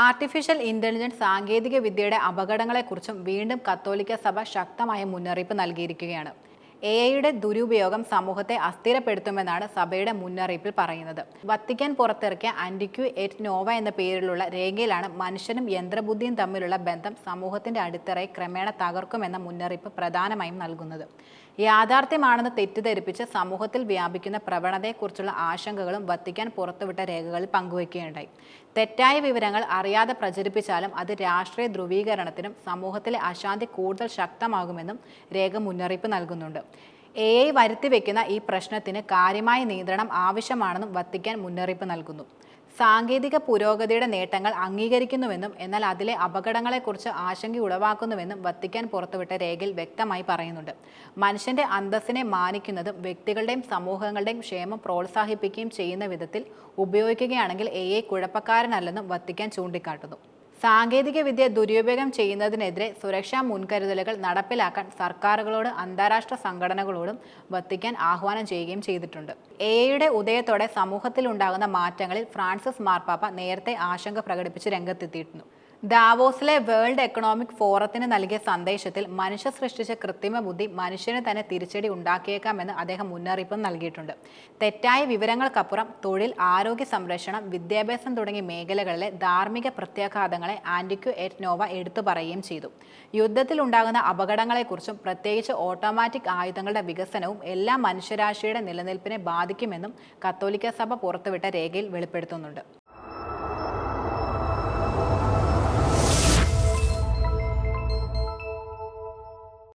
Artificial intelligence സാങ്കേതിക വിദ്യയുടെ അപകടങ്ങളെക്കുറിച്ചും വീണ്ടും കത്തോലിക്ക സഭ ശക്തമായ മുന്നറിയിപ്പ് നൽകിയിരിക്കുകയാണ്. എ ഐയുടെ ദുരുപയോഗം സമൂഹത്തെ അസ്ഥിരപ്പെടുത്തുമെന്നാണ് സഭയുടെ മുന്നറിയിപ്പിൽ പറയുന്നത്. വത്തിക്കാൻ പുറത്തിറക്കിയ ആന്റിക്യു എറ്റ് നോവ എന്ന പേരിലുള്ള രേഖയിലാണ് മനുഷ്യനും യന്ത്രബുദ്ധിയും തമ്മിലുള്ള ബന്ധം സമൂഹത്തിന്റെ അടിത്തറയെ ക്രമേണ തകർക്കുമെന്ന മുന്നറിയിപ്പ് പ്രധാനമായും നൽകുന്നത്. യാഥാർത്ഥ്യമാണെന്ന് തെറ്റിദ്ധരിപ്പിച്ച് സമൂഹത്തിൽ വ്യാപിക്കുന്ന പ്രവണതയെക്കുറിച്ചുള്ള ആശങ്കകളും വത്തിക്കാൻ പുറത്തുവിട്ട രേഖകളിൽ പങ്കുവയ്ക്കുകയുണ്ടായി. തെറ്റായ വിവരങ്ങൾ അറിയാതെ പ്രചരിപ്പിച്ചാലും അത് രാഷ്ട്രീയ ധ്രുവീകരണത്തിനും സമൂഹത്തിലെ അശാന്തി കൂടുതൽ ശക്തമാകുമെന്നും രേഖ മുന്നറിയിപ്പ് നൽകുന്നുണ്ട്. എ ഐ വരുത്തി വയ്ക്കുന്ന ഈ പ്രശ്നത്തിന് കാര്യമായ നിയന്ത്രണം ആവശ്യമാണെന്നും വത്തിക്കാൻ മുന്നറിയിപ്പ് നൽകുന്നു. സാങ്കേതിക പുരോഗതിയുടെ നേട്ടങ്ങൾ അംഗീകരിക്കുന്നുവെന്നും എന്നാൽ അതിലെ അപകടങ്ങളെക്കുറിച്ച് ആശങ്ക ഉളവാക്കുന്നുവെന്നും വത്തിക്കാൻ പുറത്തുവിട്ട രേഖയിൽ വ്യക്തമായി പറയുന്നുണ്ട്. മനുഷ്യന്റെ അന്തസ്സിനെ മാനിക്കുന്നതും വ്യക്തികളുടെയും സമൂഹങ്ങളുടെയും ക്ഷേമം പ്രോത്സാഹിപ്പിക്കുകയും ചെയ്യുന്ന വിധത്തിൽ ഉപയോഗിക്കുകയാണെങ്കിൽ എ ഐ കുഴപ്പക്കാരനല്ലെന്നും വത്തിക്കാൻ ചൂണ്ടിക്കാട്ടുന്നു. സാങ്കേതിക വിദ്യ ദുരുപയോഗം ചെയ്യുന്നതിനെതിരെ സുരക്ഷാ മുൻകരുതലുകൾ നടപ്പിലാക്കാൻ സർക്കാരുകളോട് അന്താരാഷ്ട്ര സംഘടനകളോടും വത്തിക്കാൻ ആഹ്വാനം ചെയ്യുകയും ചെയ്തിട്ടുണ്ട്. എയുടെ ഉദയത്തോടെ സമൂഹത്തിലുണ്ടാകുന്ന മാറ്റങ്ങളിൽ ഫ്രാൻസിസ് മാർപ്പാപ്പ നേരത്തെ ആശങ്ക പ്രകടിപ്പിച്ച് രംഗത്തെത്തിയിരുന്നു. ദാവോസിലെ വേൾഡ് എക്കണോമിക് ഫോറത്തിന് നൽകിയ സന്ദേശത്തിൽ മനുഷ്യ സൃഷ്ടിച്ച കൃത്രിമ ബുദ്ധി മനുഷ്യന് തന്നെ തിരിച്ചടി ഉണ്ടാക്കിയേക്കാമെന്ന് അദ്ദേഹം മുന്നറിയിപ്പ് നൽകിയിട്ടുണ്ട്. തെറ്റായ വിവരങ്ങൾക്കപ്പുറം തൊഴിൽ ആരോഗ്യ സംരക്ഷണം വിദ്യാഭ്യാസം തുടങ്ങിയ മേഖലകളിലെ ധാർമ്മിക പ്രത്യാഘാതങ്ങളെ ആന്റിക്യു എറ്റ് നോവ എടുത്തു പറയുകയും ചെയ്തു. യുദ്ധത്തിൽ ഉണ്ടാകുന്ന അപകടങ്ങളെക്കുറിച്ചും പ്രത്യേകിച്ച് ഓട്ടോമാറ്റിക് ആയുധങ്ങളുടെ വികസനവും എല്ലാ മനുഷ്യരാശിയുടെ നിലനിൽപ്പിനെ ബാധിക്കുമെന്നും കത്തോലിക്ക സഭ പുറത്തുവിട്ട രേഖയിൽ വെളിപ്പെടുത്തുന്നുണ്ട്.